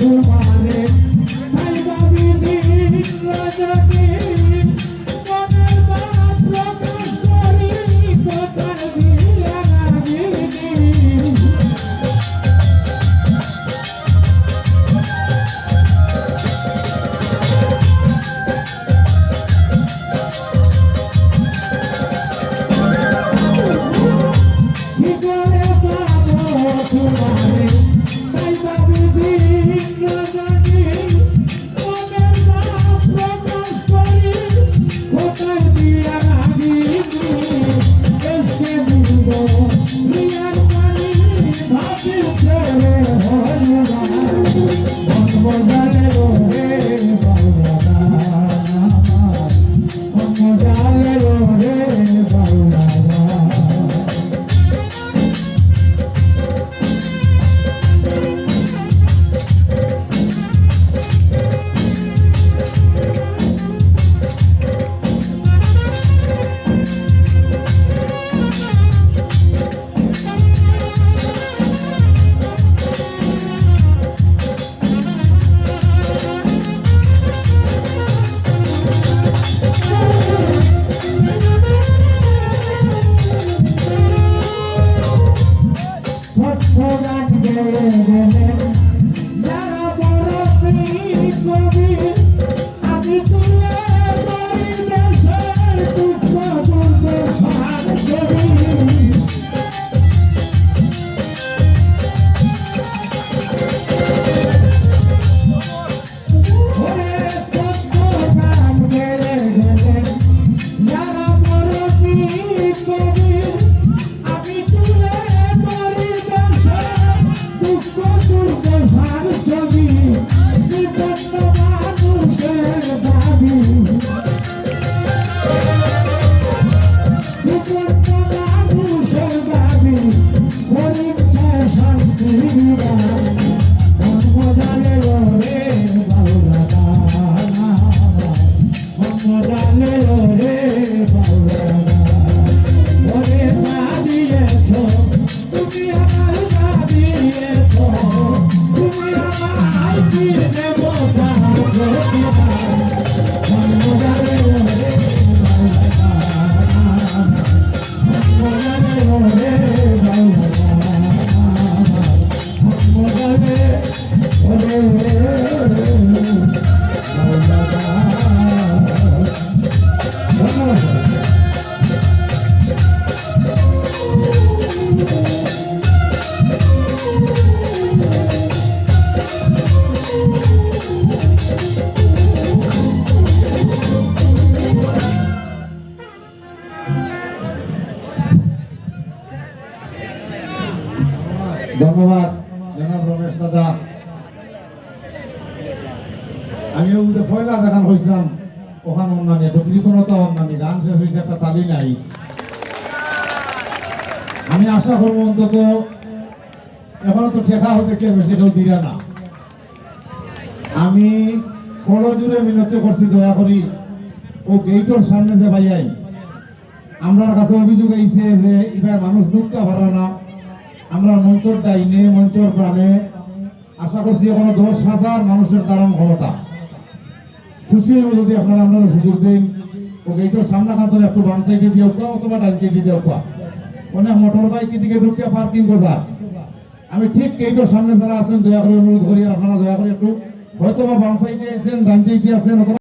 Don't Yeah. ধন্যবাদ, জনাব রমেশ দাদা। আমি ফয়লা দেখান হয়েছিলাম, ওখানে অন্যান্য একটু কৃপণতা অন্যান্য, গান শেষ হয়েছে, একটা তালি নাই। আমি আশা করব অন্তত, এখনও তো ঠেকা হতে কে বেশি কেউ দিলে না। আমি কল জুড়ে মিনতি করছি, দয়া করি, ও গেইটোর সামনে যে ভাইয়াই আমরার কাছে অভিযোগ আইছে যে এবার মানুষ ঢুকতে পারে না। আমরা মঞ্চর ডাইনে মঞ্চর প্রাণে আশা করছি এখনও দশ হাজার মানুষের কারণ ক্ষমতা। খুশি হইব যদি আপনারা আপনারা সুযোগ দিন। ও গেইটোর সামনে কান্তরে একটু বাম সাইডে দিয়ে উঠা অথবা ডান সাইডে দিয়ে উঠা অনেক মোটর বাইক দিকে ঢুকে পার্কিং করবার আমি ঠিক গেইটোর সামনে যারা আছেন, দয়া করে অনুরোধ করি, আপনারা দয়া করে একটু হয়তো বা বাম সাইডে আছেন, ডান সাইডে আছেন অথবা